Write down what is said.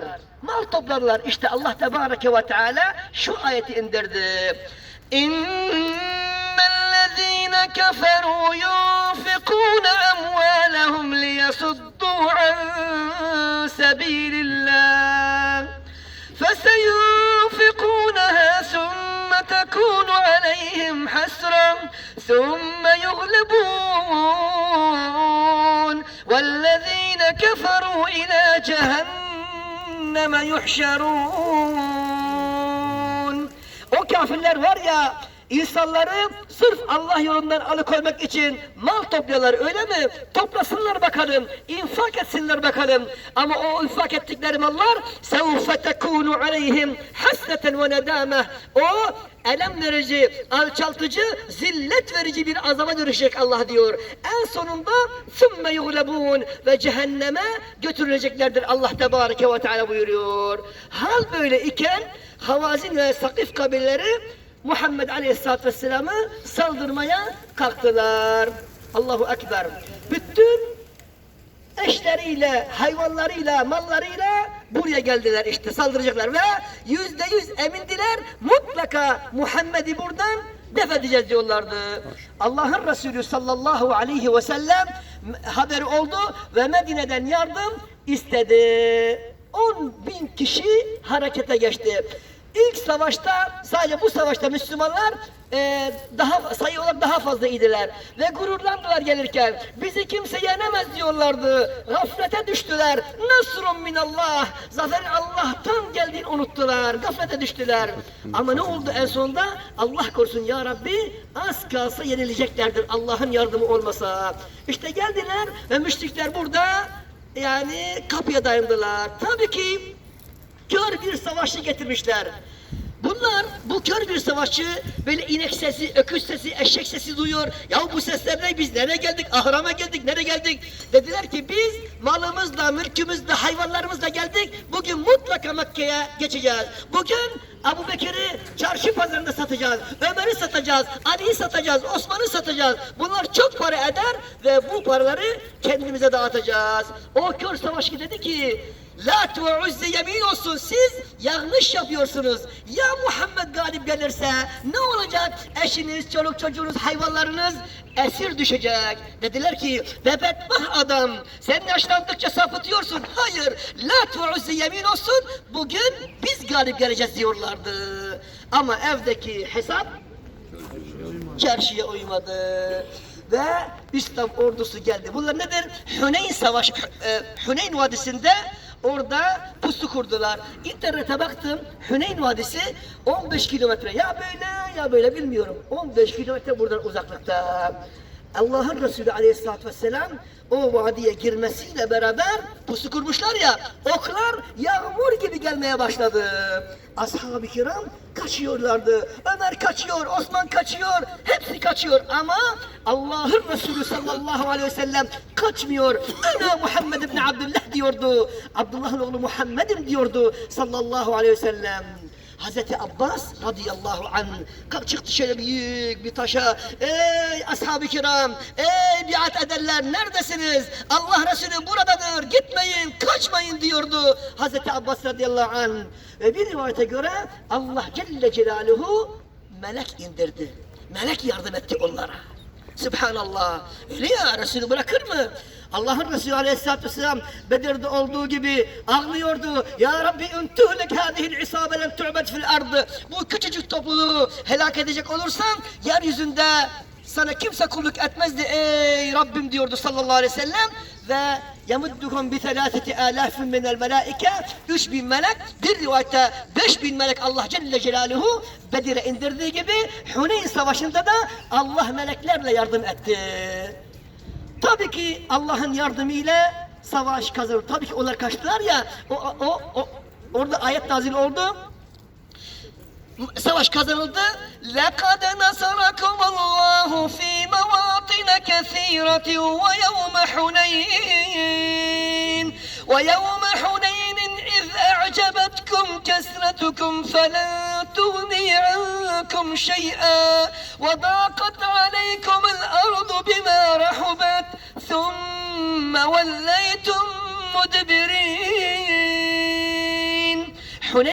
topladılar. Mal topladılar. İşte Allah Tebareke ve Teala şu ayeti indirdi. İnnellezîne keferû yunfikûne emvâlehum liyasuddû an sebîlillâh. فسينفقونها ثم تكون عليهم حسرة ثم يغلبون والذين كفروا إلى جهنم يحشرون O kafirler var ya insanları sırf Allah yolundan alıkoymak için mal topluyorlar öyle mi? Toplasınlar bakalım, infak etsinler bakalım. Ama o infak ettikleri mallar سَوْفَ تَكُونُ عَلَيْهِمْ حَسْنَةً وَنَدَامَةً O elem verici, alçaltıcı, zillet verici bir azaba dönüşecek Allah diyor. En sonunda sümme yuglebun ve cehenneme götürüleceklerdir Allah Tebareke ve Teala buyuruyor. Hal böyle iken Havazin ve Sakif kabileleri Muhammed Aleyhisselatü Vesselam'ı saldırmaya kalktılar. Allahu Ekber. Bütün eşleriyle, hayvanlarıyla, mallarıyla buraya geldiler işte saldıracaklar ve yüzde yüz emindiler mutlaka Muhammed'i buradan def edeceğiz diyorlardı. Allah'ın Resulü sallallahu aleyhi ve sellem haberi oldu ve Medine'den yardım istedi. 10 bin kişi harekete geçti. İlk savaşta sadece bu savaşta Müslümanlar e, daha sayı olarak daha fazla idiler ve gururlandılar gelirken bizi kimse yenemez diyorlardı. Gaflete düştüler. Nasrun minallah. Zaferin Allah'tan geldiğini unuttular. Gaflete düştüler. Ama ne oldu en sonunda? Allah korusun ya Rabbi az kalsa yenileceklerdir Allah'ın yardımı olmasa. İşte geldiler ve müşrikler burada yani kapıya dayandılar. Tabii ki kör bir savaşçı getirmişler. Bunlar bu kör bir savaşçı böyle inek sesi, öküz sesi, eşek sesi duyuyor. Ya bu sesler ne? Biz nereye geldik? Ahrama geldik, nereye geldik? Dediler ki biz malımızla, mülkümüzle, hayvanlarımızla geldik. Bugün mutlaka Mekke'ye geçeceğiz. Bugün Abu Bekir'i çarşı pazarında satacağız. Ömer'i satacağız. Ali'yi satacağız. Osman'ı satacağız. Bunlar çok para eder ve bu paraları kendimize dağıtacağız. O kör savaşçı dedi ki Lat ve Uzze yemin olsun siz yanlış yapıyorsunuz. Ya Muhammed galip gelirse ne olacak? Eşiniz, çoluk çocuğunuz, hayvanlarınız esir düşecek. Dediler ki ve bedbah adam sen yaşlandıkça sapıtıyorsun. Hayır Lat ve Uzze yemin olsun bugün biz galip geleceğiz diyorlardı. Ama evdeki hesap çarşıya uymadı. Ve İslam ordusu geldi. Bunlar nedir? Hüneyn Savaşı, e, Hüneyn Vadisi'nde orada pusu kurdular. İnternete baktım, Hüneyn Vadisi 15 kilometre. Ya böyle ya böyle bilmiyorum. 15 kilometre buradan uzaklıkta. Allah'ın Resulü Aleyhisselatü Vesselam o vadiye girmesiyle beraber pusu kurmuşlar ya oklar yağmur gibi gelmeye başladı. Ashab-ı kiram kaçıyorlardı. Ömer kaçıyor, Osman kaçıyor, hepsi kaçıyor ama Allah'ın Resulü sallallahu aleyhi ve sellem kaçmıyor. Ana Muhammed ibn Abdullah diyordu. Abdullah'ın oğlu Muhammed'im diyordu sallallahu aleyhi ve sellem. Hazreti Abbas radıyallahu anh çıktı şöyle büyük bir taşa. Ey ashab-ı kiram, ey biat ederler neredesiniz? Allah Resulü buradadır gitmeyin kaçmayın diyordu Hazreti Abbas radıyallahu anh. Ve bir rivayete göre Allah Celle Celaluhu melek indirdi. Melek yardım etti onlara. Subhanallah. Öyle ya Resulü bırakır mı? Allah'ın Resulü Aleyhisselatü Vesselam Bedir'de olduğu gibi ağlıyordu. Ya Rabbi üntühlek hâzihil isâbelen tu'bet fil ardı. Bu küçücük topluluğu helak edecek olursan yeryüzünde sana kimse kulluk etmezdi ey Rabbim diyordu sallallahu aleyhi ve sellem ve yamudduhum bi selâseti âlâfin minel melâike üç bin melek bir rivayette beş bin melek Allah Celle Celaluhu Bedir'e indirdiği gibi Huneyn Savaşı'nda da Allah meleklerle yardım etti. Tabii ki Allah'ın yardımıyla savaş kazanır. Tabii ki onlar kaçtılar ya o, o, o, orada ayet nazil oldu savaş kazanıldı. لَقَدْ نَصَرَكُمُ اللّٰهُ ف۪ي مَوَاطِنَ كَثِيرَةٍ وَيَوْمَ حُنَيْنٍ. وَيَوْمَ حُنَيْنٍ إِذْ أَعْجَبَتْكُمْ كَسْرَتُكُمْ فَلَنْ تُغْنِي عَنْكُمْ شَيْئًا. وَضَاقَتْ عَلَيْكُمُ الْأَرْضُ بِمَا رَحُبَتْ ثُمَّ وَلَّيْتُمْ مُدْبِرِينَ.